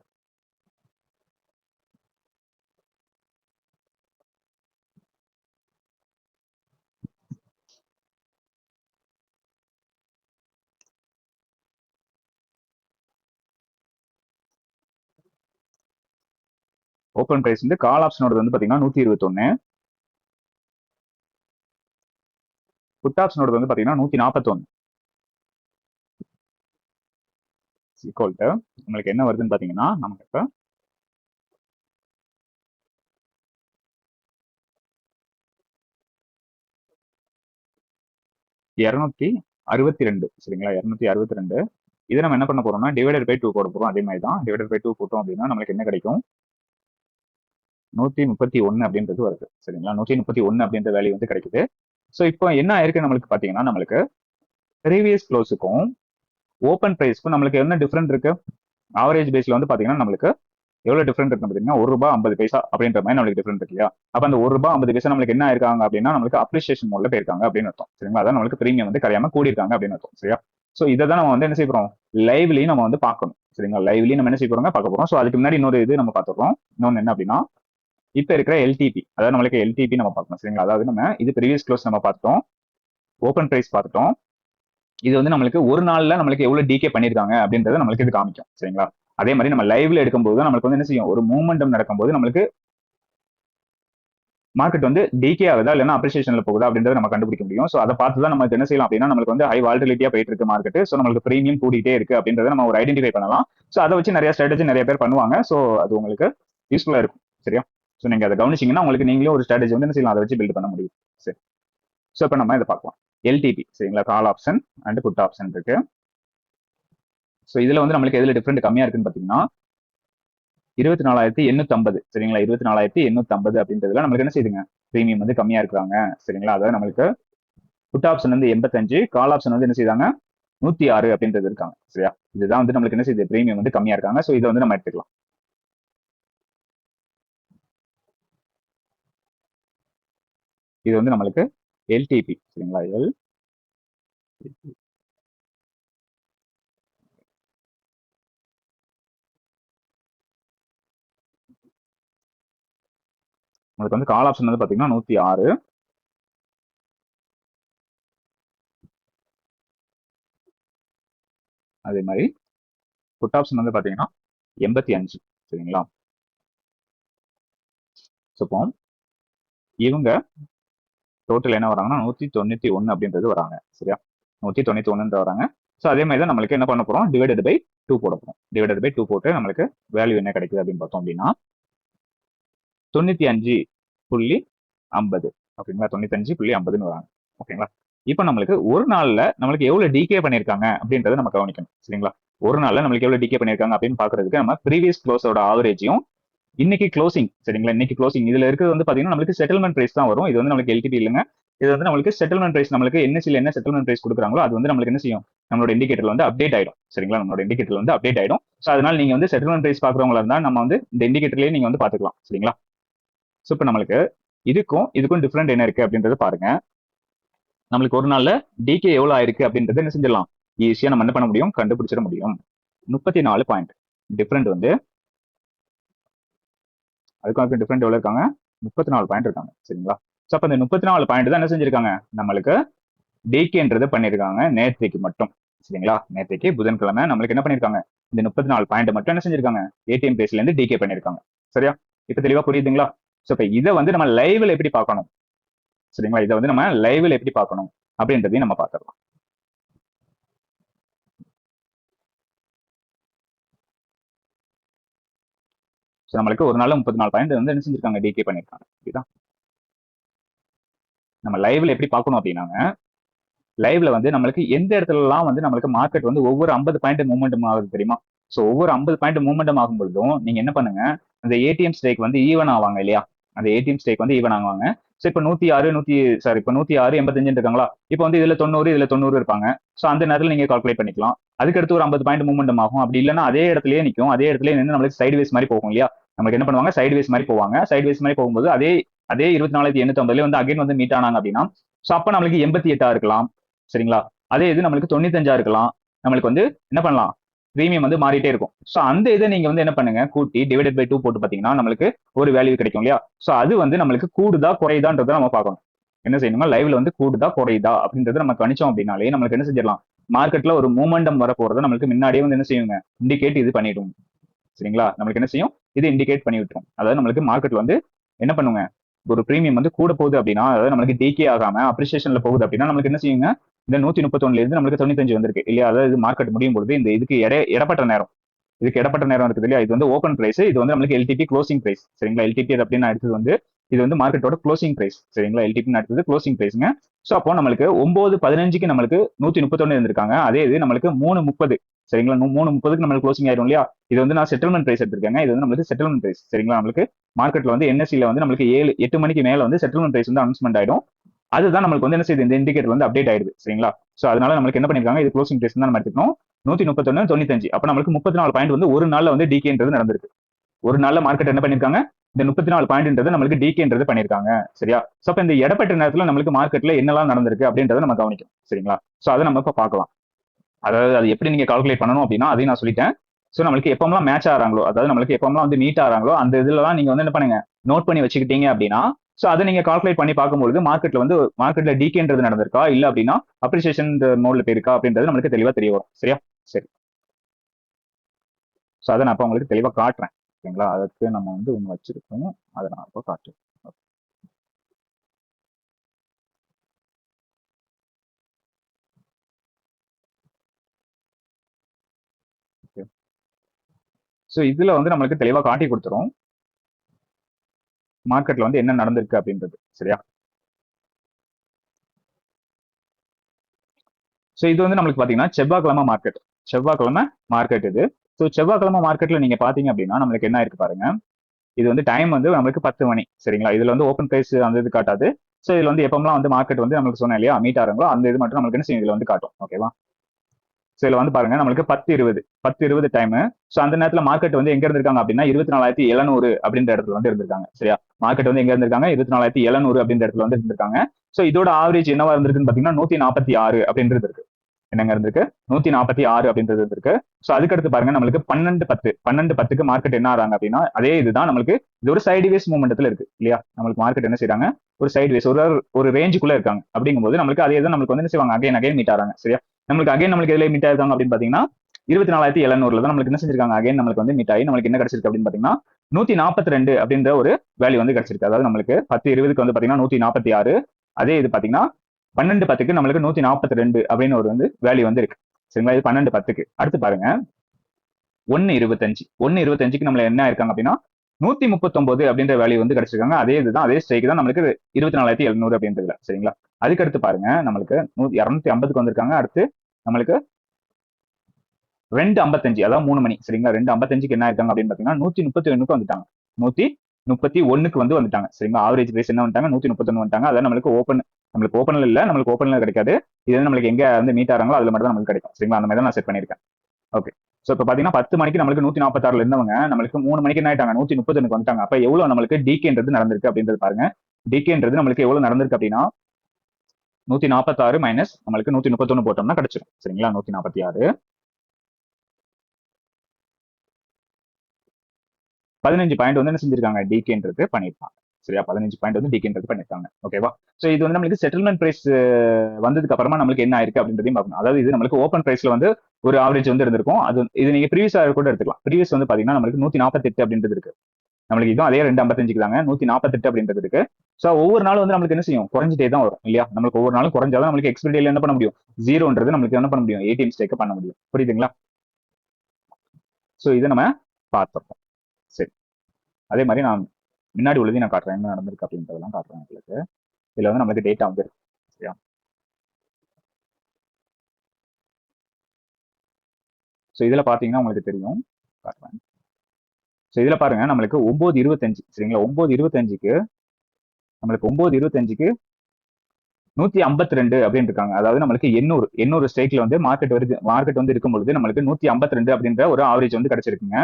[SPEAKER 1] ஓப்பன் பிரைஸ் வந்து கால் ஆப்ஷனோட வந்து பாத்தீங்கன்னா நூத்தி இருபத்தொன்னு. புட் ஆப்ஷனோட வந்து பாத்தீங்கன்னா நூத்தி நாற்பத்தொன்னு உங்களுக்கு என்ன வருதுன்னு பாத்தீங்கன்னா நமக்கு இப்போ இரநூத்தி அறுபத்தி ரெண்டு சரிங்களா? இரநூத்தி அறுபத்தி ரெண்டு. இதை நம்ம என்ன பண்ண போறோம்னா டிவைடட் பை டூ போட போறோம். அதே மாதிரி தான் டிவைடட் பை டூ போட்டோம் அப்படின்னா நம்மளுக்கு என்ன கிடைக்கும்? நூத்தி முப்பத்தி ஒன்னு அப்படின்றது வருது சரிங்களா? நூத்தி முப்பத்தி ஒன்னு அப்படின்ற வேல்யூ வந்து கிடைக்குது. ஸோ இப்போ என்ன ஆயிருக்கு நம்மளுக்கு பாத்தீங்கன்னா நம்மளுக்கு ப்ரீவியஸ் க்ளோஸுக்கும் ஓப்பன் ப்ரைஸ்க்கும் நம்மளுக்கு என்ன டிஃப்ரெண்ட் இருக்கு? ஆவரேஜ் பேஸ்ல வந்து பாத்தீங்கன்னா நம்மளுக்கு எவ்வளவு டிஃப்ரெண்ட் இருக்கு பார்த்தீங்கன்னா ஒரு ரூபாய் ஐம்பது பைசா அப்படின்ற மாதிரி நம்மளுக்கு டிஃப்ரெண்ட் இருக்கு இல்லையா? அப்ப அந்த ஒரு ரூபா ஐம்பது பைசா நம்மளுக்கு என்ன ஆயிருக்காங்க அப்படின்னா நம்மளுக்கு அப்ரிசியேஷன் மோட்ல போயிருக்காங்க அப்படின்னு அர்த்தம் சரிங்களா? அதான் நம்மளுக்கு பிரீமியம் வந்து கரையாம கூடியிருக்காங்க அப்படின்னு அர்த்தம் சரியா? ஸோ இதை தான் நம்ம வந்து என்ன செய்யறோம் லைவ்லையும் லைவ்லயும் நம்ம வந்து பார்க்கணும் சரிங்களா? லைவ்லயும் நம்ம என்ன செய்ய போறோங்க பார்க்க போறோம். ஸோ அதுக்கு முன்னாடி இன்னொரு இது நம்ம பார்த்துறோம் இன்னொன்று என்ன அப்படின்னா இப்போ இருக்கிற எல்டிபி அதாவது நம்மளுக்கு எல்டிபி நம்ம பார்க்கணும் சரிங்களா? அதாவது நம்ம இது ப்ரீவியஸ் க்ளோஸ் நம்ம பார்த்தோம். ஓப்பன் ப்ரைஸ் பார்த்துட்டோம் இது வந்து நம்மளுக்கு ஒரு நாளில் நம்மளுக்கு எவ்வளோ டிகே பண்ணியிருக்காங்க அப்படின்றத நம்மளுக்கு இது காமிக்கும் சரிங்களா? அதே மாதிரி நம்ம லைவ்ல எடுக்கும்போது தான் நம்மளுக்கு வந்து என்ன செய்யும்? ஒரு மூமெண்டம் நடக்கும்போது நம்மளுக்கு மார்க்கெட் வந்து டிகே ஆகுதா இல்லைன்னா அப்ரிசியேஷன்ல போகுதா அப்படின்றத நம்ம கண்டுபிடிக்க முடியும். ஸோ அதை பார்த்து தான் நம்ம என்ன செய்யலாம் அப்படின்னா நம்மளுக்கு வந்து ஹை வால்டிலிட்டியா போயிட்டு இருக்கு மார்க்கெட் ஸோ நம்மளுக்கு ப்ரீமியம் கூடிட்டே இருக்கு அப்படின்றத நம்ம ஒரு ஐடென்டிஃபை பண்ணலாம். ஸோ அதை வச்சு நிறைய ஸ்ட்ராட்டஜி நிறைய பேர் பண்ணுவாங்க. ஸோ அது உங்களுக்கு யூஸ்ஃபுல்லா இருக்கும் சரியா? ஸோ நீங்க அதை கவனிச்சிங்கன்னா உங்களுக்கு நீங்களே ஒரு ஸ்ட்ராட்டஜி வந்து என்ன செய்யலாம்? அதை வச்சு பில்ட் பண்ண முடியும். சரி. ஸோ இப்போ நம்ம இதை பார்க்கலாம். எல்டிபி சரிங்களா? Call option and put option இருக்கு. ஸோ இதுல வந்து நம்மளுக்கு எதுல டிஃப்ரெண்ட் கம்மியா இருக்குன்னு பாத்தீங்கன்னா இருபத்தி நாலாயிரத்தி எண்ணூத்தி ஐம்பது சரிங்களா? இருபத்தி நாலாயிரத்தி எண்ணூத்தி ஐம்பது அப்படின்றதுல நம்மளுக்கு என்ன செய்யுதுங்க ப்ரீமியம் வந்து கம்மியா இருக்கிறாங்க. சரிங்களா? அதாவது நம்மளுக்கு புட் ஆப்ஷன் வந்து எண்பத்தஞ்சு கால் ஆப்ஷன் வந்து என்ன செய்தாங்க? நூத்தி ஆறு அப்படின்றது இருக்காங்க. சரியா? இதுதான் வந்து நம்மளுக்கு என்ன செய்யுது? ப்ரீமியம் வந்து கம்மியா இருக்காங்க. ஸோ இதை வந்து நம்ம எடுத்துக்கலாம். இது வந்து நம்மளுக்கு எல்டிபி சரிங்களா? எல் உங்களுக்கு வந்து கால் ஆப்ஷன் வந்து பாத்தீங்கன்னா நூத்தி ஆறு அதே மாதிரி புட் ஆப்ஷன் வந்து பாத்தீங்கன்னா எண்பத்தி அஞ்சு சரிங்களா? ஸோ இப்போ இவங்க டோட்டல் என்ன வராங்கன்னா நூத்தி தொண்ணூத்தி ஒன்னு அப்படின்றது வராங்க சரியா? நூத்தி தொண்ணூத்தி ஒண்ணுன்ற வராங்க. ஸோ அதே மாதிரி தான் நம்மளுக்கு என்ன பண்ண போறோம்? டிவைடட் பை டூ போட போறோம். டிவைடட் பை டூ போட்டு நம்மளுக்கு வேல்யூ என்ன கிடைக்குது அப்படின்னு பார்த்தோம் அப்படின்னா தொண்ணூத்தி அஞ்சு புள்ளி ஐம்பது. ஓகேங்களா? தொண்ணூத்தஞ்சு புள்ளி ஐம்பதுன்னு வராங்க. ஓகேங்களா? இப்போ நம்மளுக்கு ஒரு நாள்ல நம்மளுக்கு எவ்வளவு டிகே பண்ணிருக்காங்க அப்படின்றத நம்ம கவனிக்கணும் சரிங்களா? ஒரு நாள்ல நம்மளுக்கு எவ்வளவு டிகே பண்ணிருக்காங்க அப்படின்னு பாக்குறதுக்கு நம்ம ப்ரீவியஸ் க்ளோஸோட ஆவரேஜையும் இன்னைக்கு க்ளோசிங் சரிங்களா? இன்னைக்கு க்ளோசிங் இதுல இருக்கிறது வந்து பாத்தீங்கன்னா நம்மளுக்கு செட்டில்மெண்ட் பிரைஸ் தான் வரும். இது வந்து நம்மளுக்கு எல்டிபி இல்லைங்க. இது வந்து நம்மளுக்கு செட்டில்மெண்ட் பிரைஸ் நம்மளுக்கு என்எஸ்சியில் என்ன செட்டில்மெண்ட் பிரைஸ் கொடுக்குறாங்களோ அது வந்து நம்மளுக்கு என்ன செய்யும்? நம்மளோட இண்டிகேட்டர்ல வந்து அப்டேட் ஆயிடும். சரிங்களா? நம்மளோட இண்டிகேட்டர்ல வந்து அப்டேட் ஆயிடும். ஸோ அதனால நீங்க வந்து செட்டில்மெண்ட் பிரைஸ் பாக்குறவங்களா இருந்தா நம்ம வந்து இந்த இண்டிகேட்டர்லயே நீங்க வந்து பாத்துக்கலாம் சரிங்களா? ஸோ இப்போ நம்மளுக்கு இதுக்கும் இதுக்கும் டிஃப்ரெண்ட் என்ன இருக்கு அப்படின்றத பாருங்க. நம்மளுக்கு ஒரு நாள்ல டிகே எவ்வளவு ஆயிருக்கு அப்படின்றத என்ன செஞ்சிடலாம்? ஈஸியா நம்ம என்ன பண்ண முடியும்? கண்டுபிடிச்சிட முடியும். முப்பத்தி நாலு பாயிண்ட் டிஃப்ரெண்ட் வந்து அதுக்கும் அதுக்கும் டிஃப்ரெண்ட் எவ்வளோ இருக்காங்க? முப்பத்தி நாலு பாயிண்ட் இருக்காங்க. சரிங்களா? ஸோ அப்போ இந்த முப்பத்தி நாலு பாயிண்ட் தான் என்ன செஞ்சிருக்காங்க? நம்மளுக்கு டிகேன்றது பண்ணியிருக்காங்க நேற்றைக்கு மட்டும். சரிங்களா? நேற்றைக்கு புதன்கிழமை நம்மளுக்கு என்ன பண்ணியிருக்காங்க இந்த முப்பத்தி நாலு பாயிண்ட் மட்டும் என்ன செஞ்சிருக்காங்க? ஏடிஎம் பேஸ்ல இருந்து டிகே பண்ணியிருக்காங்க சரியா? இப்போ தெளிவா புரியுதுங்களா? ஸோ இப்போ இதை வந்து நம்ம லைவ்ல எப்படி பார்க்கணும்? சரிங்களா? இதை வந்து நம்ம லைவ்ல எப்படி பார்க்கணும்? அப்படின்றதையும் நம்ம பார்த்துடலாம். ஸோ நம்மளுக்கு ஒரு நாள் முப்பத்தி நாலு பாயிண்ட் வந்து என்ன செஞ்சிருக்காங்க? டிகே பண்ணியிருக்காங்க இதுதான் நம்ம லைவ்ல எப்படி பார்க்கணும் அப்படின்னாங்க லைவ்ல வந்து நம்மளுக்கு எந்த இடத்துலலாம் வந்து நம்மளுக்கு மார்க்கெட் வந்து ஒவ்வொரு ஐம்பது பாயிண்ட் மூவ்மெண்ட் ஆகுது தெரியுமா? ஸோ ஒவ்வொரு ஐம்பது பாயிண்ட் மூவ்மெண்ட் ஆகும் பொழுதும் நீங்க என்ன பண்ணுங்க? அந்த ஏடிஎம் ஸ்டேக் வந்து ஈவன் ஆவாங்க இல்லையா? அந்த ஏடிஎம் ஸ்டேக் வந்து ஈவன் ஆகுவாங்க ஸோ இப்போ நூத்தி ஆறு நூத்தி சாரி இப்போ நூத்தி ஆறு எண்பத்தஞ்சு இருக்காங்களா? இப்போ வந்து இதுல தொண்ணூறு இதுல தொண்ணூறு இருப்பாங்க. ஸோ அந்த நேரத்தில் நீங்க கால்குலேட் பண்ணிக்கலாம். அதுக்கடுத்து ஒரு ஐம்பது பாயிண்ட் மூவ்மெண்ட் ஆகும். அப்படி இல்லைன்னா அதே இடத்துலயே நிற்கும் அதே இடத்துல நின்று நம்மளுக்கு சைடு வேஸ் மாதிரி போகும் இல்லையா? நமக்கு என்ன பண்ணுவாங்க? சைடு வைஸ் மாதிரி போவாங்க. சைடு வைஸ் மாதிரி போகும்போது அதே அதே இருபத்தி நாலாயிரத்தி எண்ணூத்தி ஐம்பதுல வந்து அகைன் வந்து மீட் ஆனாங்க அப்படின்னா ஸோ அப்போ நம்மளுக்கு எண்பத்தி எட்டா இருக்கலாம். சரிங்களா? அதே இது நம்மளுக்கு தொண்ணூத்தஞ்சா இருக்கலாம். நம்மளுக்கு வந்து என்ன பண்ணலாம்? ப்ரீமியம் வந்து மாறிட்டே இருக்கும். ஸோ அந்த இதை நீங்க வந்து என்ன பண்ணுங்க? கூட்டி டிவைடட் பை டூ போட்டு பாத்தீங்கன்னா நம்மளுக்கு ஒரு வேல்யூ கிடைக்கும் இல்லையா? ஸோ அது வந்து நம்மளுக்கு கூடுதா குறையுதான்றதை நம்ம பார்க்கணும். என்ன செய்யணும்னா லைவ்ல வந்து கூடுதா குறையுதா அப்படின்றத நம்ம கணிச்சோம் அப்படின்னாலே நம்மளுக்கு என்ன செஞ்சிடலாம்? மார்க்கெட்ல ஒரு மூமெண்டம் வர போறத நம்மளுக்கு முன்னாடியே வந்து என்ன செய்யுங்க? இண்டிகேட் இது பண்ணிடும். சரிங்களா? நம்மளுக்கு என்ன செய்யும்? இது இண்டிகேட் பண்ணி விட்டுரும். அதாவது நம்மளுக்கு மார்க்கெட்ல வந்து என்ன பண்ணுங்க? ஒரு ப்ரீமியம் வந்து கூட போகுது அப்படின்னா அதாவது நம்மளுக்கு டீக்கே ஆகாம அப்ரிசியேஷன்ல போகுது அப்படின்னா நம்மளுக்கு என்ன செய்யுங்க? இந்த நூத்தி முப்பத்தொன்னுல இருந்து நம்மளுக்கு தொண்ணூத்தஞ்சு வந்திருக்கு. இல்லையா? அதாவது மார்க்கெட் முடியும் பொழுது இந்த இதுக்கு எடை இடப்பட்ட நேரம். இதுக்கு இடப்பட்ட நேரம் இருக்குது இல்லையா? இது வந்து ஓப்பன் பிரைஸ் இது வந்து நம்மளுக்கு எல்டிபி க்ளோசிங் பிரைஸ் சரிங்களா? எல்டிபி அப்படின்னு அடுத்தது வந்து இது வந்து மார்க்கெட்டோட க்ளோசிங் பிரைஸ் சரிங்களா? எல்டிபி அடுத்தது க்ளோசிங் பிரைஸ்ங்க ஸோ அப்போ நம்மளுக்கு ஒன்பது பதினஞ்சுக்கு நம்மளுக்கு நூத்தி முப்பத்தொன்னு இருந்திருக்காங்க. அதே இது நம்மளுக்கு மூணு முப்பது. சரிங்களா? மூணு முப்பதுக்கு நம்மளுக்கு க்ளோசிங் ஆயிரும் இல்லையா? இது வந்து நான் செட்டில்மெண்ட் பிரைஸ் எடுத்திருக்கேங்க. இது வந்து நம்மளுக்கு செட்டில்மெண்ட் பிரைஸ் சரிங்களா? நம்மளுக்கு மார்க்கெட்ல வந்து என்எஸ்சியில வந்து நம்மளுக்கு ஏழு எட்டு மணிக்கு மேல வந்து செட்டில்மெண்ட் பிரைஸ் வந்து அனௌன்ஸ்மெண்ட் ஆயிடும். அதுதான் நம்மளுக்கு வந்து என்ன செய்யுது? இந்த இண்டிகேட்டர் வந்து அப்டேட் ஆயிடுது. சரிங்களா? ஸோ அதனால நம்மளுக்கு என்ன பண்ணிருக்காங்க? இது க்ளோசிங் பிரைஸ் தான் நம்ம எடுத்துக்கணும். நூத்தி முப்பத்தொன்னு தொண்ணூத்தஞ்சு. அப்ப நம்மளுக்கு முப்பத்தி நாலு பாயிண்ட் வந்து ஒரு நாள்ல வந்து டிகேன்றது நடந்திருக்கு. ஒரு நாள்ல மார்க்கெட் என்ன பண்ணிருக்காங்க? இந்த முப்பத்தி நாலு பாயிண்ட்ன்றது நம்மளுக்கு டிகேன்றது பண்ணிருக்காங்க. சரியா? சோ அப்ப இந்த இடப்பட்ட நேரத்துல நம்மளுக்கு மார்க்கெட்ல என்னெல்லாம் நடந்திருக்கு அப்படின்றத நம்ம கவனிக்கும் சரிங்களா? சோ அதை நம்ம இப்ப பார்க்கலாம். அதாவது அது எப்படி நீங்க கால்குலேட் பண்ணணும் அப்படின்னா அதையும் நான் சொல்லிட்டேன். ஸோ நம்மளுக்கு எப்பமெல்லாம் மேட்ச் ஆகிறாங்களோ அதாவது நம்மளுக்கு எப்பமெல்லாம் வந்து மீட் ஆகிறாங்களோ அந்த இதுலலாம் நீங்க வந்து என்ன பண்ணுங்க? நோட் பண்ணி வச்சுக்கிட்டீங்க அப்படின்னா ஸோ அதை நீங்க கால்குலேட் பண்ணி பார்க்கும்பொழுது மார்க்கெட்ல வந்து மார்க்கெட்ல டிகேன்றது நடந்திருக்கா? இல்ல அப்படின்னா அப்ரிசியேஷன் மோட்ல போயிருக்கா? அப்படின்றது நம்மளுக்கு தெளிவா தெரிய வரும். சரியா? சரி. ஸோ அதை நான் அப்போ உங்களுக்கு தெளிவா காட்டுறேன். ஓகேங்களா அதுக்கு நம்ம வந்து ஒன்று வச்சுருக்கோம். அதை நான் அப்போ காட்டுறேன். ஸோ இதுல வந்து நம்மளுக்கு தெளிவா காட்டி கொடுத்துரும். மார்க்கெட்ல வந்து என்ன நடந்திருக்கு அப்படின்றது. சரியா? ஸோ இது வந்து நம்மளுக்கு பாத்தீங்கன்னா செவ்வாய்க்கிழமை மார்க்கெட். செவ்வாய்க்கிழமை மார்க்கெட் இது. ஸோ செவ்வாய்க்கிழமை மார்க்கெட்ல நீங்க பாத்தீங்க அப்படின்னா நம்மளுக்கு என்ன இருக்கு பாருங்க? இது வந்து டைம் வந்து நம்மளுக்கு பத்து மணி சரிங்களா? இதுல வந்து ஓப்பன் பிரைஸ் அந்த இது காட்டாது. ஸோ இதுல வந்து எப்பமெல்லாம் வந்து மார்க்கெட் வந்து நம்மளுக்கு சொன்னேன் இல்லையா? மீட் ஆகிறங்களோ அந்த இது மட்டும் நம்மளுக்கு என்ன இதுல வந்து காட்டும். ஓகேவா ஸோ இதுல வந்து பாருங்க நம்மளுக்கு பத்து இருபது பத்து இருபது டைம் ஸோ அந்த நேரத்துல மார்க்கெட் வந்து எங்க இருந்திருக்காங்க அப்படின்னா இருபத்தி நாலாயிரத்தி எழுநூறு அப்படின்ற இடத்துல வந்து இருந்திருக்காங்க சரியா? மார்க்கெட் வந்து எங்க இருந்திருக்காங்க? இருபத்தி நாலாயிரத்தி எழுநூறு அப்படின்ற இடத்துல வந்து இருந்திருக்காங்க. ஸோ இதோட ஆவரேஜ் என்னவா இருந்திருக்குன்னு பாத்தீங்கன்னா நூத்தி நாற்பத்தி ஆறு அப்படின்றது இருக்கு. என்னங்க இருந்திருக்கு? நூத்தி நாற்பத்தி ஆறு அப்படின்றது இருந்திருக்கு. ஸோ அதுக்கடுத்து பாருங்க நம்மளுக்கு பன்னெண்டு பத்து. பன்னெண்டு பத்துக்கு மார்க்கெட் என்ன ஆறாங்க அப்படின்னா அதே இதுதான் நம்மளுக்கு இது ஒரு சைடுவேஸ் மூமெண்ட்ல இருக்கு இல்லையா? நம்மளுக்கு மார்க்கெட் என்ன செய்யறாங்க ஒரு சைடுவேஸ் ஒரு ஒரு ரேஞ்சுக்குள்ள இருக்காங்க. அப்படிங்கும்போது நம்மளுக்கு அதே தான் நம்மளுக்கு வந்து என்ன செய்வாங்க? அகைன் அகைன் மீட் ஆறாங்க சரியா? நம்மளுக்கு அகைன் நம்மளுக்கு எதுல மீட் ஆயிருக்காங்க அப்படின்னு பாத்தீங்கன்னா இருபத்தி நாலாயிரத்தி எழுநூறுல தான் நம்மளுக்கு என்ன செஞ்சிருக்காங்க? அகைன் நம்மளுக்கு வந்து மீட் ஆகி நம்மளுக்கு என்ன கிடைச்சிருக்கு அப்படின்னு பாத்தீங்கன்னா நூத்தி நாற்பத்தி ரெண்டு அப்படின்ற ஒரு வேல்யூ வந்து கிடைச்சிருக்கு. அதாவது நம்மளுக்கு பத்து இருபதுக்கு வந்து பாத்தீங்கன்னா நூத்தி நாற்பத்தி ஆறு. அதே இது பாத்தீங்கன்னா பன்னெண்டு பத்துக்கு நம்மளுக்கு நூத்தி நாற்பத்தி ரெண்டு அப்படின்னு ஒரு வந்து வேல்யூ வந்து இருக்கு சரிங்களா? இது பன்னெண்டு பத்துக்கு. அடுத்து பாருங்க. ஒன்னு இருபத்தஞ்சு. ஒன்னு இருபத்தஞ்சுக்கு நம்மள என்ன இருக்காங்க அப்படின்னா நூத்தி முப்பத்தொன்பது அப்படின்ற வேல்யூ வந்து கிடைச்சிருக்காங்க. அதே இதுதான் அதே ஸ்ட்ரைக்கு தான் நம்மளுக்கு இருபத்தி நாலாயிரத்தி எழுநூறு அப்படின்றதுல. சரிங்களா? அதுக்கு அடுத்து பாருங்க நம்மளுக்கு நூத்தி இரநூத்தி ஐம்பதுக்கு வந்திருக்காங்க. அடுத்து நம்மளுக்கு ரெண்டு ஐம்பத்தஞ்சு அதாவது மூணு மணி. சரிங்களா? ரெண்டு ஐம்பத்தஞ்சுக்கு என்ன இருக்காங்க அப்படின்னு பாத்தீங்கன்னா நூத்தி முப்பத்தி ஒண்ணுக்கு வந்துட்டாங்க. நூத்தி முப்பத்தி ஒண்ணுக்கு வந்து வந்துட்டாங்க. சரிங்களா? ஆவரேஜ் பிரைஸ் என்ன வந்துட்டாங்க? நூத்தி முப்பத்தி ஒண்ணு வந்துட்டாங்க. அதான் நம்மளுக்கு ஓப்பன் நம்மளுக்கு ஓப்பன்ல இல்ல நம்மளுக்கு ஓப்பன்ல கிடைக்காது. இது வந்து நம்மளுக்கு எங்க வந்து மீட் ஆகிறாங்களோ அதுல மட்டும் தான் நம்மளுக்கு கிடைக்கும். சரிங்களா? அந்த மாதிரி தான் நான் செட் பண்ணிருக்கேன் ஓகே ஸோ இப்போ பாத்தீங்கன்னா பத்து மணிக்கு நம்மளுக்கு நூத்தி நாற்பத்தாறுல இருந்தவங்க நம்மளுக்கு மூணு மணிக்கு என்ன ஆயிட்டாங்க? நூத்தி முப்பத்தொன்னுக்கு வந்துட்டாங்க. அப்ப எவ்வளவு நம்மளுக்கு டிகேன்றது நடந்திருக்கு அப்படின்றது பாருங்க. டிகேன்றது நம்மளுக்கு எவ்வளவு நடந்திருக்கு அப்படின்னா நூத்தி நாற்பத்தாறு மைனஸ் நம்மளுக்கு நூத்தி முப்பத்தொன்னு போட்டோம்னா கிடைச்சிடும் சரிங்களா? நூத்தி நாற்பத்தி ஆறு பதினஞ்சு பாயிண்ட் வந்து என்ன செஞ்சிருக்காங்க? டிகேன்றது பண்ணியிருக்காங்க. சரியா? பதினஞ்சு பாயிண்ட் வந்து டிகேன்றது பண்ணியிருக்காங்க. ஓகேவா ஸோ இது வந்து நம்மளுக்கு செட்டில்மெண்ட் பிரைஸ் வந்ததுக்கு அப்புறமா நம்மளுக்கு என்ன ஆயிருக்கு அப்படின்றதையும் பார்க்கணும். அதாவது இது நம்மளுக்கு ஓப்பன் பிரைஸ்ல வந்து ஒரு ஆவரேஜ் வந்து இருந்திருக்கும். அது இது நீங்க ப்ரீவியஸ் கூட எடுத்துக்கலாம். ப்ரீவியஸ் வந்து பாத்தீங்கன்னா நம்மளுக்கு நூத்தி நாற்பத்தெட்டு அப்படின்றது இருக்கு. நம்மளுக்கு இதுவும் அதே ரெண்டு ஐம்பத்தஞ்சுக்கு தாங்க. நூத்தி நாற்பத்தெட்டு அப்படின்றது இருக்கு. ஸோ ஒவ்வொரு நாளும் வந்து நம்மளுக்கு என்ன செய்யும்? குறைஞ்சிட்டே தான் வரும் இல்லையா? நம்மளுக்கு ஒவ்வொரு நாளும் குறைஞ்சாலும் நம்மளுக்கு எக்ஸ்பிரிட்டியில என்ன பண்ண முடியும்? ஜீரோன்றது நம்மளுக்கு என்ன பண்ண முடியும்? ஏடிஎம் ஸ்டேக் பண்ண முடியும். புரியுதுங்களா? ஸோ இதை நம்ம பார்த்துருக்கோம். சரி. அதே மாதிரி நான் முன்னாடி உள்ளதையும் நான் காட்டுறேன். என்ன நடந்திருக்கு அப்படின்றதெல்லாம் காட்டுறேன் உங்களுக்கு. இதுல வந்து நம்மளுக்கு டேட்டா வந்து இருக்கு சரியா? ஸோ இதுல பாத்தீங்கன்னா உங்களுக்கு தெரியும். காட்டுறேன் ஸோ இதுல பாருங்க நம்மளுக்கு ஒன்பது இருபத்தஞ்சு சரிங்களா? ஒன்பது இருபத்தஞ்சுக்கு நம்மளுக்கு ஒன்பது இருபத்தஞ்சுக்கு நூத்தி ஐம்பத்தி ரெண்டு அப்படின்னு இருக்காங்க. அதாவது நம்மளுக்கு எண்ணூறு எண்ணூறு ஸ்டேக்ல வந்து மார்க்கெட் வருது மார்க்கெட் வந்து இருக்கும் பொழுது நம்மளுக்கு நூத்தி ஐம்பத்தி ரெண்டு அப்படின்ற ஒரு ஆவரேஜ் வந்து கிடைச்சிருக்குங்க.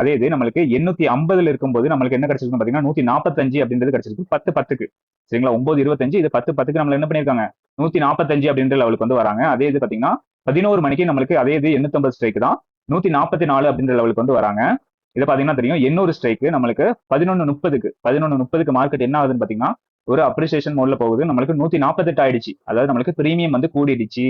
[SPEAKER 1] அதே இது நம்மளுக்கு எண்ணூத்தி ஐம்பதுல இருக்கும்போது நம்மளுக்கு என்ன கிடைச்சிருக்கு பாத்தீங்கன்னா நூத்தி நாற்பத்தஞ்சு அப்படின்றது கிடைச்சிருக்கு. பத்து பத்துக்கு. சரிங்களா? ஒன்பது இருபத்தஞ்சு இது பத்து பத்துக்கு நம்மள என்ன பண்ணிருக்காங்க நூத்தி நாற்பத்தஞ்சு அப்படின்ற லெவலுக்கு வந்து வராங்க. அதே இது பாத்தீங்கன்னா பதினோரு மணிக்கு நம்மளுக்கு அதே இது எண்ணூத்தி ஸ்ட்ரைக் தான். நூத்தி நாற்பத்தி நாலு அப்படின்ற லெவலுக்கு வந்து வராங்க. இதை பாத்தீங்கன்னா தெரியும். எண்ணூறு ஸ்ட்ரைக்கு நம்மளுக்கு பதினொன்னு முப்பதுக்கு பதினொன்னு முப்பதுக்கு மார்க்கெட் என்ன ஆகுதுன்னு பாத்தீங்கன்னா ஒரு அப்ரிசியேஷன் மோட்ல போகுது. நம்மளுக்கு நூத்தி நாற்பத்தெட்டு ஆயிடுச்சு. அதாவது நம்மளுக்கு பிரீமியம் வந்து கூடிடுச்சு.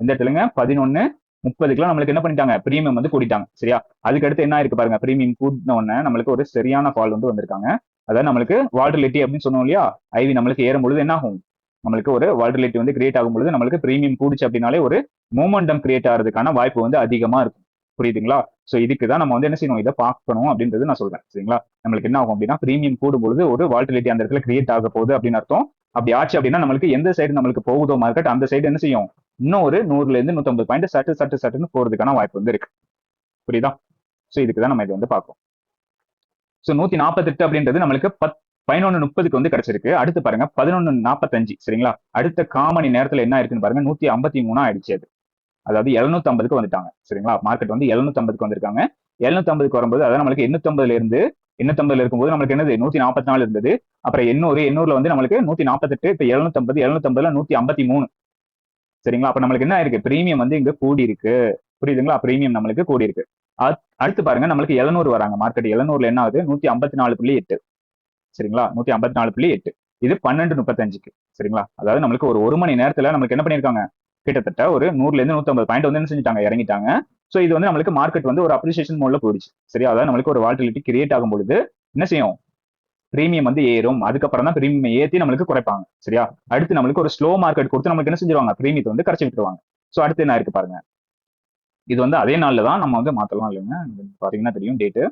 [SPEAKER 1] இந்த இடத்துலங்க பதினொன்னு முப்பதுக்குலாம் நம்மளுக்கு என்ன பண்ணிட்டாங்க? பிரீமியம் வந்து கூட்டிட்டாங்க சரியா? அதுக்கு அடுத்து என்ன இருக்கு பாருங்க பிரீமியம் கூட்டின உடனே நம்மளுக்கு ஒரு சரியான ஃபால் வந்து வந்திருக்காங்க. அதாவது நம்மளுக்கு வால்டிலிட்டி அப்படின்னு சொன்னோம் இல்லையா? ஐவி நம்மளுக்கு ஏறும் பொழுது என்ன ஆகும்? நம்மளுக்கு ஒரு வால்டிலிட்டி வந்து கிரியேட் ஆகும் பொழுது நம்மளுக்கு பிரீமியம் கூடிச்சு அப்படின்னாலே ஒரு மூமெண்டம் கிரியேட் ஆகிறதுக்கான வாய்ப்பு வந்து அதிகமா இருக்கும். புரியுதுங்களா? சோ இதுக்கு தான் நம்ம வந்து என்ன செய்யணும்? இதை பார்க்கணும் அப்படின்றது நான் சொல்றேன் சரிங்களா? நம்மளுக்கு என்ன ஆகும் அப்படின்னா பிரீமியம் கூடும் பொழுது ஒரு வால்டிலிட்டி அந்த இடத்துல கிரியேட் ஆக போகுது அப்படின்னு அர்த்தம். அப்படி ஆச்சு அப்படின்னா நம்மளுக்கு எந்த சைடு நம்மளுக்கு போகுதோ மார்க்கெட் அந்த சைடு என்ன செய்யும்? இன்னும் ஒரு நூறுல இருந்து நூத்தம்பது பாயிண்ட் சட்டு சட்டு சட்டுன்னு போறதுக்கான வாய்ப்பு வந்து இருக்கு. புரியுதா? சோ இதுக்கு தான் நம்ம இது வந்து பார்க்கணும் சோ நூத்தி நாற்பத்தெட்டு அப்படின்றது நம்மளுக்கு பத் பதினொன்னு முப்பதுக்கு வந்து கிடைச்சிருக்கு. அடுத்து பாருங்க பதினொன்னு நாற்பத்தஞ்சு சரிங்களா? அடுத்த காமணி நேரத்துல என்ன இருக்குன்னு பாருங்க நூத்தி ஐம்பத்தி மூணா ஆயிடுச்சு அது. அதாவது எழுநூத்தி ஐம்பதுக்கு வந்துட்டாங்க சரிங்களா? மார்க்கெட் வந்து எழுநூத்தி ஐம்பதுக்கு வந்திருக்காங்க. எழுநூத்தி ஐம்பதுக்கு வரும்போது அதாவது நம்மளுக்கு எண்ணூத்தம்பதுல இருந்து எண்ணூத்தம்பதுல இருக்கும்போது நம்மளுக்கு என்னது? நூத்தி நாற்பத்தி நாலு இருந்தது. அப்புறம் எண்ணூறு எண்ணூறுல வந்து நம்மளுக்கு நூத்தி நாற்பத்தெட்டு இப்ப எழுநூத்தி ஐம்பது எழுநூத்தி ஐம்பதுல நூத்தி ஐம்பத்தி மூணு. சரிங்களா? அப்ப நம்மளுக்கு என்ன இருக்கு பிரீமியம் வந்து இங்க கூடி இருக்கு புரியுதுங்களா? பிரீமியம் நம்மளுக்கு கூடி இருக்கு அடுத்து பாருங்க நம்மளுக்கு எழுநூறு வராங்க. மார்க்கெட் எழுநூறுல என்ன ஆகுது? நூத்தி ஐம்பத்தி நாலு புள்ளி எட்டு. சரிங்களா? நூத்தி ஐம்பத்தி நாலு புள்ளி எட்டு. இது பன்னெண்டு முப்பத்தஞ்சுக்கு. சரிங்களா? அதாவது நம்மளுக்கு ஒரு ஒரு மணி நேரத்துல நம்மளுக்கு என்ன பண்ணிருக்காங்க கிட்டத்தட்ட ஒரு நூறுல இருந்து நூத்தம்பது பாயிண்ட் வந்து என்ன செஞ்சுட்டாங்க? இறங்கிட்டாங்க. சோ இது வந்து நம்மளுக்கு மார்க்கெட் வந்து ஒரு அப்ரிசியேஷன் மோட்ல போயிடுச்சு. சரி அதாவது நம்மளுக்கு ஒரு வால்டிலிட்டி கிரியேட் ஆகும் பொழுது என்ன செய்யும்? பிரீமியம் வந்து ஏறும். அதுக்கப்புறம் தான் பிரீமியம் ஏற்றி நம்மளுக்கு குறைப்பாங்க. சரியா? அடுத்து நம்மளுக்கு ஒரு ஸ்லோ மார்க்கெட் கொடுத்து நம்மளுக்கு என்ன செஞ்சிருவாங்க? பிரீமியத்தை வந்து கரைச்சி விட்டுருவாங்க. சோ அடுத்து என்ன இருக்கு பாருங்க. இது வந்து அதே நாள்ல தான் நம்ம வந்து மாத்தலாம் இல்லைங்க. பாத்தீங்கன்னா தெரியும் டேட்டு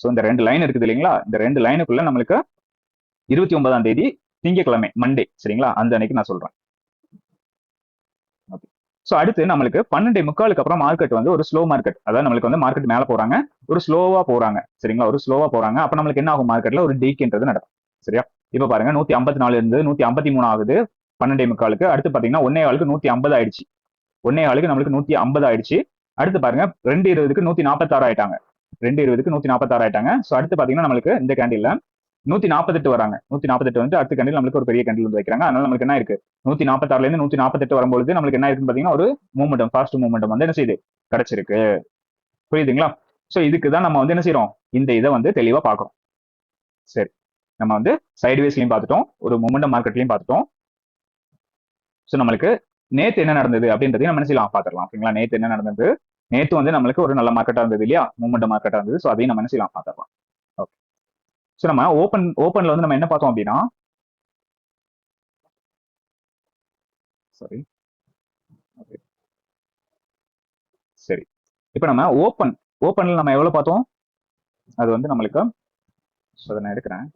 [SPEAKER 1] ஸோ இந்த ரெண்டு லைன் இருக்குது இல்லைங்களா? இந்த ரெண்டு லைனுக்குள்ள நம்மளுக்கு இருபத்தி ஒன்பதாம் தேதி திங்கக்கிழமை மண்டே சரிங்களா? அந்த அன்னைக்கு நான் சொல்றேன். ஸோ அடுத்து நம்மளுக்கு பன்னெண்டு முக்காலுக்கு அப்புறம் மார்க்கெட் வந்து ஒரு ஸ்லோ மார்க்கெட் அதாவது நம்மளுக்கு வந்து மார்க்கெட் மேலே போறாங்க. ஒரு ஸ்லோவா போறாங்க. சரிங்களா? ஒரு ஸ்லோவா போறாங்க. அப்போ நம்மளுக்கு என்ன ஆகும்? மார்க்கெட்ல ஒரு டீக்ன்றது நடக்கும். சரியா? இப்போ பாருங்க நூத்தி ஐம்பத்தி நாலு இருந்து நூத்தி ஐம்பத்தி மூணு ஆகுது. பன்னெண்டே முக்காலுக்கு. அடுத்து பாத்தீங்கன்னா ஒன்னே ஆளுக்கு நூத்தி ஐம்பது ஆயிடுச்சு. ஒன்னே ஆளுக்கு நம்மளுக்கு நூத்தி ஐம்பது ஆயிடுச்சு. அடுத்து பாருங்க ரெண்டு இருபதுக்கு நூத்தி நாற்பத்தாறு ஆயிட்டாங்க. ரெண்டு இருபதுக்கு நூத்தி நாற்பத்தாறு ஆயிட்டாங்க. ஸோ அடுத்து பாத்தீங்கன்னா நம்மளுக்கு இந்த கேண்டில்ல நூத்தி நாற்பத்தெட்டு வராங்க. நூத்தி நாற்பத்தெட்டு வந்து அடுத்த கண்டில் நம்மளுக்கு ஒரு பெரிய கண்டில் வந்து வைக்கிறாங்க. அதனால நம்மளுக்கு என்ன இருக்கு? நூத்தி நாற்பத்தாறுல இருந்து நூத்தி நாற்பத்தெட்டு வரும்பொழுது நம்மளுக்கு என்ன இருக்குன்னு பாத்தீங்கன்னா ஒரு மூமெண்டம் ஃபாஸ்ட் மூமெண்டம் வந்து என்ன செய்யுது? கிடைச்சிருக்கு. புரியுதுங்களா? சோ இதுக்கு தான் நம்ம வந்து என்ன செய்யறோம் இந்த இதை வந்து தெளிவா பாக்குறோம் சரி. நம்ம வந்து சைட்வேஸ்லயும் பார்த்துட்டோம். ஒரு மூமெண்ட் மார்க்கெட்லயும் பார்த்துட்டோம். ஸோ நம்மளுக்கு நேத்து என்ன நடந்தது அப்படின்றதையும் நம்ம என்ன செய்யலாம்? பாத்துக்கலாம் ஓகேங்களா நேத்து என்ன நடந்தது? நேத்து வந்து நம்மளுக்கு ஒரு நல்ல மார்க்கெட்டா இருந்தது இல்லையா? மூமெண்ட் மார்க்கெட்டா இருந்தது. ஸோ அதையும் நம்ம என்ன செய்யலாம்? பார்த்துக்கலாம் ஸோ நம்ம ஓப்பன் ஓப்பனில் வந்து நம்ம என்ன பார்த்தோம் அப்படின்னா சாரி சரி. இப்போ நம்ம ஓப்பன் ஓப்பன்ல நம்ம எவ்வளவு பார்த்தோம்? அது வந்து நம்மளுக்கு ஸோ அதை நான் எடுக்கிறேன்.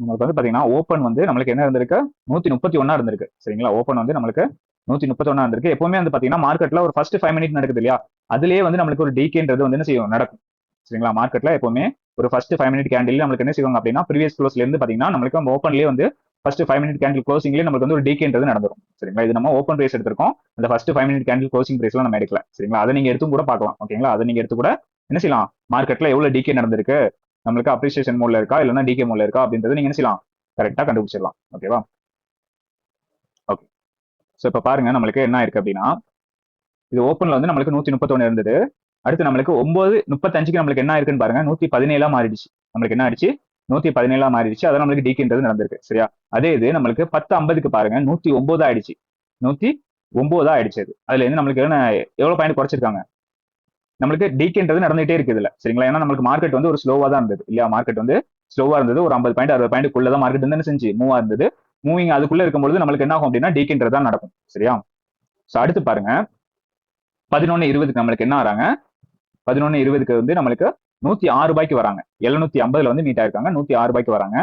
[SPEAKER 1] நம்மளுக்கு வந்து பாத்தீங்கன்னா ஓப்பன் வந்து நம்மளுக்கு என்ன இருந்திருக்கு? நூத்தி முப்பத்தி ஒன்னா இருந்திருக்கு. சரிங்களா? ஓப்பன் வந்து நம்மளுக்கு நூத்தி முப்பத்தி ஒன்னா இருந்திருக்கு. எப்பவுமே வந்து பாத்தீங்கன்னா மார்க்கெட்ல ஒரு ஃபர்ஸ்ட் ஃபைவ் மினிட் நடக்குது இல்லையா? அதுலயே வந்து நம்மளுக்கு ஒரு டிகேன்றது வந்து என்ன செய்யும்? நடக்கும். சரிங்களா? மார்க்கெட்ல எப்பவுமே ஒரு ஃபர்ஸ்ட் ஃபைவ் மினிட் கேண்டில் நம்மளுக்கு என்ன செய்வாங்க அப்படின்னா ப்ரீவியஸ் க்ளோஸ்ல இருந்து பாத்தீங்கன்னா நம்மளுக்கு நம்ம ஓப்பன்லேயே வந்து ஃபர்ஸ்ட் ஃபைவ் மினிட் கேண்டில் க்ளோசிங்லேயே நமக்கு வந்து ஒரு டீகேன்றது நடந்துரும். சரிங்களா? இது நம்ம ஓப்பன் ப்ரைஸ் எடுத்திருக்கோம். அந்த first five minute candle closing ப்ரைஸ்லாம் நம்ம எடுக்கல. சரிங்களா? அதை நீங்க எடுத்தும் கூட பார்க்கலாம். ஓகேங்களா? அதை நீங்க எடுத்து கூட என்ன செய்யலாம்? மார்க்கெட்ல எவ்வளவு டிகே நடந்திருக்கு? நம்மளுக்கு அப்ரிசியேஷன் மோட்ல இருக்கா? இல்லைன்னா டிகே மோட்ல இருக்கா? அப்படின்றத நீங்க என்ன செய்யலாம்? கரெக்டா கண்டுபிடிச்சிடலாம். ஓகேவா ஓகே ஸோ இப்போ பாருங்க நம்மளுக்கு என்ன இருக்கு அப்படின்னா இது ஓப்பன்ல வந்து நம்மளுக்கு நூத்தி முப்பத்தொன்னு இருந்தது. அடுத்து நம்மளுக்கு ஒன்பது முப்பத்தஞ்சுக்கு நம்மளுக்கு என்ன இருக்குன்னு பாருங்க நூத்தி பதினேழா மாறிடுச்சு. நம்மளுக்கு என்ன ஆயிடுச்சு? நூத்தி பதினேழா மாறிடுச்சு. அதான் நம்மளுக்கு டிகின்றது நடந்திருக்கு. சரியா? அதே இது நம்மளுக்கு பத்து ஐம்பதுக்கு பாருங்க நூத்தி ஒன்பது ஆயிடுச்சு. நூத்தி ஒன்பதா ஆயிடுச்சு அது அதுல இருந்து நம்மளுக்கு என்ன எவ்வளவு பாயிண்ட் குறைச்சிருக்காங்க? நம்மளுக்கு டிகேன்றது நடந்துகிட்டே இருக்குது இல்லை சரிங்களா? ஏன்னா நம்மளுக்கு மார்க்கெட் வந்து ஒரு ஸ்லோவா தான் இருந்தது. இல்லையா? மார்க்கெட் வந்து ஸ்லோவாக இருந்தது. ஒரு ஐம்பது பாயிண்ட் அறுபது பாயிண்ட் தான் மார்க்கெட் வந்து என்ன செஞ்சு மூவா இருந்தது. மூவிங் அதுக்குள்ள இருக்கும்போது நம்மளுக்கு என்ன ஆகும் அப்படின்னா டிகேன்றது தான் நடக்கும். சரியா? ஸோ அடுத்து பாருங்க. பதினொன்னு இருபதுக்கு நம்மளுக்கு என்ன ஆறாங்க பதினொன்னு இருபதுக்கு வந்து நம்மளுக்கு நூத்தி ஆறு ரூபாய்க்கு வராங்க. எழுநூத்தி ஐம்பதுல வந்து மீட் ஆயிருக்காங்க. நூத்தி ஆறு ரூபாய்க்கு வராங்க.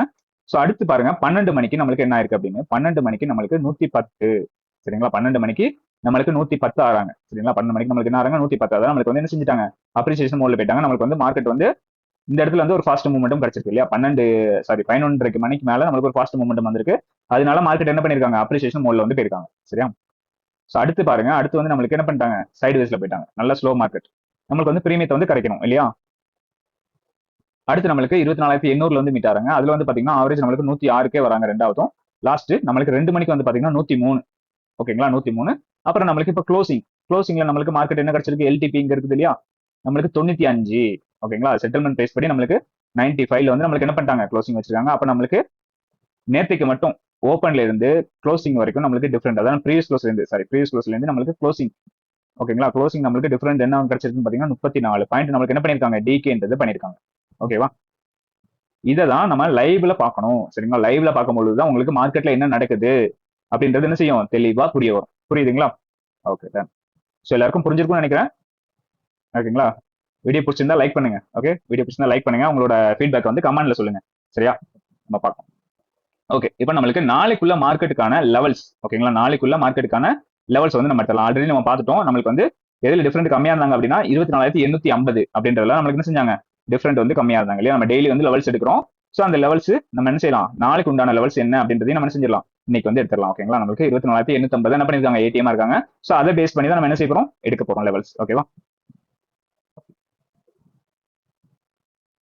[SPEAKER 1] ஸோ அடுத்து பாருங்க. பன்னெண்டு மணிக்கு நம்மளுக்கு என்ன ஆயிருக்கு அப்படின்னு? பன்னெண்டு மணிக்கு நம்மளுக்கு நூத்தி பத்து. சரிங்களா? பன்னெண்டு மணிக்கு நம்மளுக்கு நூத்தி பத்து ஆறாங்க. சரிங்களா? பன்னெண்டு மணிக்கு நம்மளுக்கு என்ன ஆறாங்க? நூத்தி பத்து ஆறாங்க நம்மளுக்கு வந்து என்ன செஞ்சுட்டாங்க? அப்ரிசியேஷன் மோட்ல போயிட்டாங்க. நம்மளுக்கு வந்து மார்க்கெட் வந்து இந்த இடத்துல வந்து ஒரு ஃபாஸ்ட் மூவ்மெண்ட்டும் கிடைச்சிருக்கு இல்லையா? பன்னெண்டு சாரி பதினொன்றரைக்கு மணிக்கு மேல நம்மளுக்கு ஒரு ஃபாஸ்ட் மூமெண்ட் வந்திருக்கு. அதனால மார்க்கெட் என்ன பண்ணிருக்காங்க அப்ரிசியேஷன் மோட்ல வந்து போயிருக்காங்க. சரியா? ஸோ அடுத்து பாருங்க. அடுத்து வந்து நம்மளுக்கு என்ன பண்ணிட்டாங்க? சைடு வேஸ்ல போயிட்டாங்க. நல்ல ஸ்லோ மார்க்கெட் நம்மளுக்கு வந்து பிரீமியத்தை வந்து கிடைக்கணும் இல்லையா? அடுத்து நம்மளுக்கு இருபத்தி நாலாயிரத்தி எண்ணூறுல வந்து மீட் ஆறாங்க. அதுல வந்து பாத்தீங்கன்னா ஆவரேஜ் நம்மளுக்கு நூத்தி ஆறுக்கே வராங்க ரெண்டாவதும். லாஸ்ட் நம்மளுக்கு ரெண்டு மணிக்கு வந்து பாத்தீங்கன்னா நூத்தி மூணு. ஓகேங்களா நூத்தி மூணு. அப்புறம் நம்மளுக்கு இப்போ க்ளோசிங் க்ளோசிங்ல நம்மளுக்கு மார்க்கெட் என்ன கிடைச்சிருக்கு? எல்டிபி இங்க இருக்குது இல்லையா? நம்மளுக்கு தொண்ணூத்தி அஞ்சு. ஓகேங்களா செட்டில்மெண்ட் பேஸ் படி நம்மளுக்கு நைன்டி ஃபைவ்ல வந்து நம்மளுக்கு என்ன பண்ணிட்டாங்க? க்ளோசிங் வச்சிருக்காங்க. அப்ப நம்மளுக்கு நேற்றுக்கு மட்டும் ஓப்பன்ல இருந்து க்ளோசிங் வரைக்கும் நம்மளுக்கு டிஃப்ரெண்ட் அதான் ப்ரீவியஸ் க்ளோஸ்ல இருந்து சாரி ப்ரீவியஸ் க்ளோஸ்ல இருந்து நம்மளுக்கு க்ளோசிங் ஓகேங்களா க்ளோசிங் நம்மளுக்கு டிஃப்ரெண்ட் என்ன கிடைச்சிருக்குன்னு பாத்தீங்கன்னா முப்பத்தி நாலு. பாயிண்ட் நம்மளுக்கு என்ன பண்ணிருக்காங்க டிகேன்றது பண்ணிருக்காங்க ஓகேவா இதை தான் நம்ம லைவ்ல பார்க்கணும். சரிங்களா? லைவ்ல பார்க்கும்பொழுது தான் உங்களுக்கு மார்க்கெட்ல என்ன நடக்குது? அப்படின்றது என்ன செய்யும்? தெளிவா புரிய வரும். புரியுதுங்களா? ஓகே டன் ஸோ எல்லாருக்கும் புரிஞ்சிருக்கும்னு நினைக்கிறேன். ஓகேங்களா? வீடியோ பிடிச்சிருந்தா லைக் பண்ணுங்க ஓகே வீடியோ பிடிச்சிருந்தா லைக் பண்ணுங்க. உங்களோட ஃபீட்பேக் வந்து கமெண்ட்ல சொல்லுங்க. சரியா? நம்ம பார்க்கலாம் ஓகே இப்போ நம்மளுக்கு நாளைக்குள்ள மார்க்கெட்டுக்கான லெவல்ஸ் ஓகேங்களா? நாளைக்குள்ள மார்க்கெட்டுக்கான லெவல்ஸ் வந்து நம்ம எடுத்துலாம் ஆல்ரெடி நம்ம பார்த்துட்டோம். நம்மளுக்கு வந்து எதில் டிஃப்ரெண்ட் கம்மியா இருந்தாங்க அப்படின்னா இருபத்தி நாலாயிரத்தி எண்ணூத்தி ஐம்பது அப்படின்றதுல நம்மளுக்கு என்ன செஞ்சாங்க? டிஃப்ரெண்ட் வந்து கம்மியா இருந்தாங்க இல்லையா? நம்ம டெய்லி வந்து லெவல்ஸ் எடுக்கிறோம். ஸோ அந்த லெவல்ஸ் நம்ம என்ன செய்யலாம்? நாளைக்கு உண்டான லெவல்ஸ் என்ன அப்படின்றதையும் நம்ம என்ன செஞ்சிடலாம். இன்னைக்கு வந்து எடுத்துடலாம் ஓகேங்களா நம்மளுக்கு இருபத்தி நாலாயிரத்தி எண்ணூத்தி ஐம்பது என்ன பண்ணிருக்காங்க ஏடிஎம் இருக்காங்க. ஸோ அதை பேஸ் பண்ணி தான் நம்ம என்ன செய்யறோம் எடுக்க போறோம் லெவல்ஸ் ஓகேவா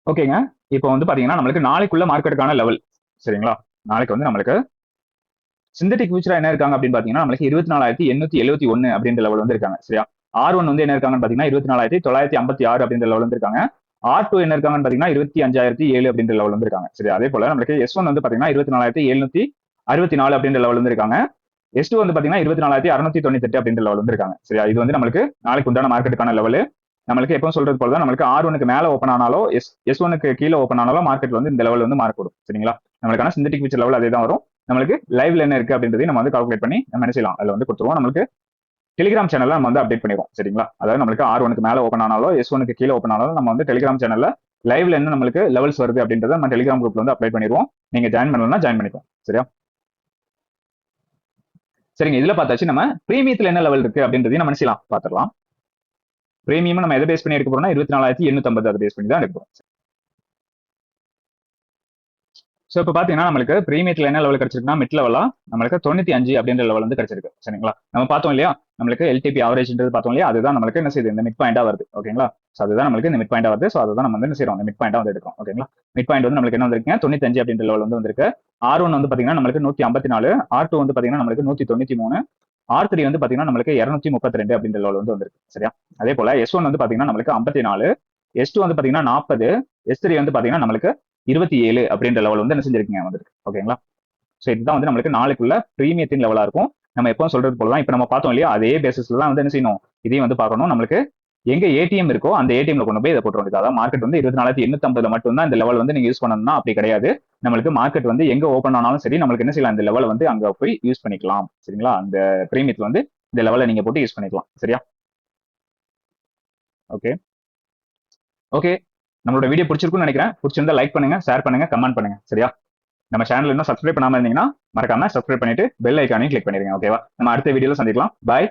[SPEAKER 1] ஓகேங்க இப்போ வந்து பாத்தீங்கன்னா நம்மளுக்கு நாளைக்குள்ள மார்க்கெட்டுக்கான லெவல் சரிங்களா? நாளைக்கு வந்து நம்மளுக்கு சிந்தட்டிக் ஃபியூச்சரா என்ன இருக்காங்க அப்படின்னு பாத்தீங்கன்னா நம்மளுக்கு இருபத்தி நாலாயிரத்தி எண்ணூத்தி எழுபத்தி ஒன்னு அப்படின்ற லெவல் வந்து இருக்காங்க சரியா? ஆர் ஒன் வந்து என்ன இருக்காங்கன்னு பாத்தீங்கன்னா இருபத்தி நாலாயிரத்தி தொள்ளாயிரத்தி ஐம்பத்தி ஆறு அப்படின்ற லெவல் வந்து இருக்காங்க. ஆர் டூ என்ன இருக்காங்கன்னு பாத்தீங்கன்னா இருபத்தி அஞ்சாயிரத்தி ஏழு அப்படின்ற லெவல் வந்து இருக்காங்க சரி அதே போல நம்மளுக்கு எஸ் ஒன் வந்து பாத்தீங்கன்னா இருபத்தி நாலாயிரத்தி எழுநூத்தி அறுபத்தி நாலு அப்படின்ற லெவல் வந்து இருக்காங்க எஸ் டூ வந்து பாத்தீங்கன்னா இருபத்தி நாலாயிரத்தி அறுநூத்தி தொண்ணூத்தி எட்டு அப்படின்ற லெவல் வந்திருக்காங்க. சரியா? இது வந்து நம்மளுக்கு நாளைக்கு உண்டான மார்க்கெட்டுக்கான லெவல் நம்மளுக்கு எப்பவும் சொல்றது போல தான் நம்மளுக்கு ஆர் ஒனுக்கு மேல ஓப்பன் ஆனாலோ எஸ் எஸ் ஒனுக்கு கீழே ஓப்பன் ஆனாலோ மார்க்கெட் வந்து இந்த லெவல் வந்து மார்க் வரும் சரிங்களா? நம்மளுக்கான சிந்தட்டிக் ஃபியூச்சர் லெவல் அதே தான் வரும். நம்மளுக்கு லைவ்ல என்ன இருக்கு அப்படின்றதையும் நம்ம வந்து கால்குலேட் பண்ணி நம்ம என்ன செய்யலாம்? அதில் வந்து கொடுத்துருவோம். நம்மளுக்கு டெலிகிராம் சேனல்ல நம்ம வந்து அப்டேட் பண்ணிடுவோம். சரிங்களா? அதாவது நம்மளுக்கு ஆர் ஒனுக்கு மேல ஓப்பன் ஆனாலோ எஸ் ஒனுக்கு கீழே ஓப்பன் ஆனாலும் நம்ம வந்து டெலிகிராம் சேனல்ல லைவ்ல என்ன நம்மளுக்கு லெவல்ஸ் வருது அப்படின்றத நம்ம டெலிகிராம் குரூப்ல வந்து அப்ளை பண்ணிடுவோம். நீங்க ஜாயின் பண்ணலன்னா ஜாயின் பண்ணிக்கோங்க சரியா? சரிங்க இதுல பார்த்தாச்சு நம்ம பிரீமியத்துல என்ன லெவல் இருக்கு அப்படின்றதையும் நம்ம என்ன செய்யலாம் பார்த்துடலாம். பிரீமியம் நம்ம எதை பேஸ் பண்ணி எடுக்க போறோம்னா இருபத்தி நாலாயிரத்தி எண்ணூத்தி ஐம்பது அதை பேஸ் பண்ணி தான் எடுக்க ஸோ இப்போ பார்த்தீங்கன்னா நம்மளுக்கு ப்ரீமியத்தில் என்ன லெவல் கிடைச்சிருக்குன்னா மிட் லெவலாக நம்மளுக்கு தொண்ணூத்தி அஞ்சு அப்படின்ற லெவல் வந்து கிடைச்சிருக்கு. சரிங்களா? நம்ம பார்த்தோம் இல்லையா? நம்மளுக்கு எல்டிபி ஆவரேஜ்ன்றது பார்த்தோம் இல்லையா? அதுதான் நம்மளுக்கு என்ன செய்யுது? இந்த மிட் பாயிண்டா வருது. ஓகேங்களா? ஸோ அதுதான் நம்மளுக்கு இந்த மிட் பாயிண்டா வருது. ஸோ அதுதான் நம்ம வந்து என்ன செய்யறோம் மிட் பாயிண்டா வந்து எடுக்கிறோம். ஓகேங்களா? மிட் பாயிண்ட் வந்து நம்மளுக்கு என்ன வந்திருக்குங்க? தொண்ணூத்தி அஞ்சு அப்படின்ற லெவல் வந்து வந்திருக்கு. ஆர் ஒன் வந்து பார்த்தீங்கன்னா நம்மளுக்கு நூத்தி ஐம்பத்தி நாலு. ஆர் டூ வந்து பார்த்தீங்கன்னா நம்மளுக்கு நூத்தி தொண்ணூத்தி மூணு. ஆர் த்ரீ வந்து பாத்தீங்கன்னா நம்மளுக்கு இருநூத்தி முப்பத்தி ரெண்டு அப்படின்ற லெவல் வந்து வந்திருக்கு. சரியா? அதே போல எஸ் ஒன் வந்து பாத்தீங்கன்னா நம்மளுக்கு ஐம்பத்தி நாலு. எஸ் டூ வந்து பாத்தீங்கன்னா நாற்பது எஸ் த்ரீ வந்து பாத்தீங்கன்னா நம்மளுக்கு இருபத்தி ஏழு அப்படின்ற லெவல் வந்து என்ன செஞ்சிருக்கீங்க வந்துருக்கு. ஓகேங்களா? ஸோ இதுதான் வந்து நம்மளுக்கு நாளைக்குள்ள ப்ரீமியத்தின் லெவலாக இருக்கும். நம்ம எப்போ சொல்றது போல தான் இப்போ நம்ம பார்த்தோம் இல்லையா அதே பேசிஸ்ல தான் வந்து என்ன செய்யணும்? இதையும் வந்து பார்க்கணும். நம்மளுக்கு எங்க ஏடிஎம் இருக்கோ அந்த ஏடிஎம்ல கொண்டு போய் இதை போட்டு வேண்டியது அதாவது மார்க்கெட் வந்து இருபத்தி நாலாயிரத்தி எண்ணூத்தி மட்டும் தான் இந்த லெவல் வந்து நீங்க யூஸ் பண்ணணும்னா அப்படி கிடையாது. நம்மளுக்கு மார்க்கெட் வந்து எங்க ஓப்பன் ஆனாலும் சரி நம்மளுக்கு என்ன செய்யலாம் இந்த லெவல் வந்து அங்க போய் யூஸ் பண்ணிக்கலாம். சரிங்களா? அந்த பிரீமியத்தில் வந்து இந்த லெவலை நீங்க போட்டு யூஸ் பண்ணிக்கலாம். சரியா? ஓகே ஓகே நம்மளோட வீடியோ பிடிச்சிருக்கும்னு நினைக்கிறேன். பிடிச்சிருந்தா லைக் பண்ணுங்க ஷேர் பண்ணுங்க கமெண்ட் பண்ணுங்க. சரியா? நம்ம சேனல் இன்னும் சப்ஸ்கிரைப் பண்ணாம இருந்தீங்கன்னா மறக்காம சப்ஸ்கிரைப் பண்ணிட்டு பெல் ஐக்கானையும் கிளிக் பண்ணிருங்க ஓகேவா நம்ம அடுத்த வீடியோல சந்திக்கலாம். பாய்